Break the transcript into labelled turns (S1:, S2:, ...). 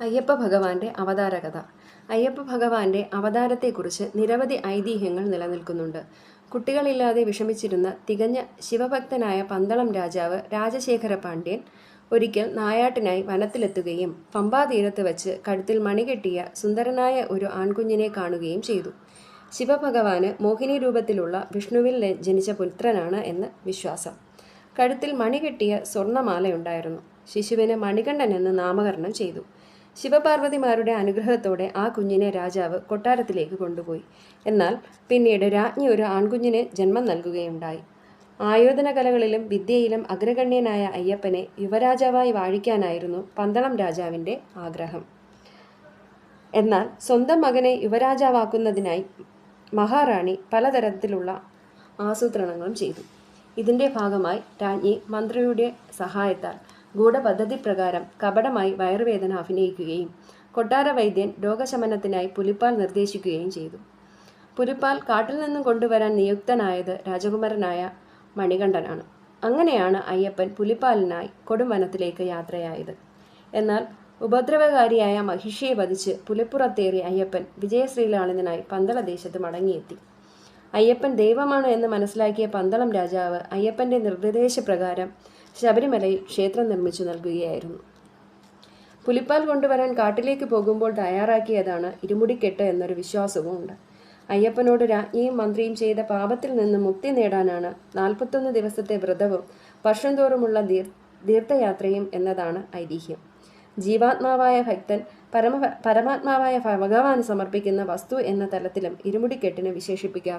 S1: അയ്യപ്പ ഭഗവാന്റെ അവതാരകഥ. അയ്യപ്പ ഭഗവാന്റെ അവതാരത്തെക്കുറിച്ച് നിരവധി ഐതിഹ്യങ്ങൾ നിലനിൽക്കുന്നുണ്ട്. കുട്ടികളില്ലാതെ വിഷമിച്ചിരുന്ന തികഞ്ഞ ശിവഭക്തനായ പന്തളം രാജാവ് രാജശേഖര പാണ്ഡ്യൻ ഒരിക്കൽ നായാട്ടിനായി വനത്തിലെത്തുകയും പമ്പാതീരത്ത് വച്ച് കഴുത്തിൽ മണികെട്ടിയ സുന്ദരനായ ഒരു ആൺകുഞ്ഞിനെ കാണുകയും ചെയ്തു. ശിവഭഗവാന് മോഹിനി രൂപത്തിലുള്ള വിഷ്ണുവിൽ ജനിച്ച പുത്രനാണ് എന്ന് വിശ്വാസം. കഴുത്തിൽ മണികെട്ടിയ സ്വർണമാലയുണ്ടായിരുന്നു ശിശുവിന് മണികണ്ഠൻ എന്ന് നാമകരണം ചെയ്തു. ശിവപാർവതിമാരുടെ അനുഗ്രഹത്തോടെ ആ കുഞ്ഞിനെ രാജാവ് കൊട്ടാരത്തിലേക്ക് കൊണ്ടുപോയി. എന്നാൽ പിന്നീട് രാജ്ഞി ഒരു ആൺകുഞ്ഞിന് ജന്മം നൽകുകയുണ്ടായി. ആയോധന കലകളിലും വിദ്യയിലും അഗ്രഗണ്യനായ അയ്യപ്പനെ യുവരാജാവായി വാഴിക്കാനായിരുന്നു പന്തളം രാജാവിന്റെ ആഗ്രഹം. എന്നാൽ സ്വന്തം മകനെ യുവരാജാവാക്കുന്നതിനായി മഹാറാണി പലതരത്തിലുള്ള ആസൂത്രണങ്ങളും ചെയ്തു. ഇതിന്റെ ഭാഗമായി രാജ്ഞി മന്ത്രിയുടെ സഹായത്താൽ ഗൂഢപദ്ധതി പ്രകാരം കപടമായി വയറുവേദന അഭിനയിക്കുകയും കൊട്ടാര വൈദ്യൻ രോഗശമനത്തിനായി പുലിപ്പാൽ നിർദ്ദേശിക്കുകയും ചെയ്തു. പുലിപ്പാൽ കാട്ടിൽ നിന്നും കൊണ്ടുവരാൻ നിയുക്തനായത് രാജകുമാരനായ മണികണ്ഠനാണ്. അങ്ങനെയാണ് അയ്യപ്പൻ പുലിപ്പാലിനായി കൊടുംവനത്തിലേക്ക് യാത്രയായത്. എന്നാൽ ഉപദ്രവകാരിയായ മഹിഷിയെ വധിച്ച് പുലിപ്പുറത്തേറി അയ്യപ്പൻ വിജയശ്രീലാളിതനായി പന്തളദേശത്ത് മടങ്ങിയെത്തി. അയ്യപ്പൻ ദൈവമാണ് എന്ന് മനസ്സിലാക്കിയ പന്തളം രാജാവ് അയ്യപ്പന്റെ നിർദ്ദേശപ്രകാരം ശബരിമലയിൽ ക്ഷേത്രം നിർമ്മിച്ചു നൽകുകയായിരുന്നു. പുലിപ്പാൽ കൊണ്ടുവരാൻ കാട്ടിലേക്ക് പോകുമ്പോൾ തയ്യാറാക്കിയതാണ് ഇരുമുടിക്കെട്ട് എന്നൊരു വിശ്വാസവും ഉണ്ട് അയ്യപ്പനോട് രാജ്ഞിയും മന്ത്രിയും ചെയ്ത പാപത്തിൽ നിന്ന് മുക്തി നേടാനാണ് നാൽപ്പത്തൊന്ന് ദിവസത്തെ വ്രതവും വർഷം തോറുമുള്ള ദീർ തീർത്ഥയാത്രയും എന്നതാണ് ഐതിഹ്യം. ജീവാത്മാവായ ഭക്തൻ പരമ പരമാത്മാവായ ഭഗവാൻ സമർപ്പിക്കുന്ന വസ്തു എന്ന തലത്തിലും ഇരുമുടിക്കെട്ടിന് വിശേഷിപ്പിക്കാം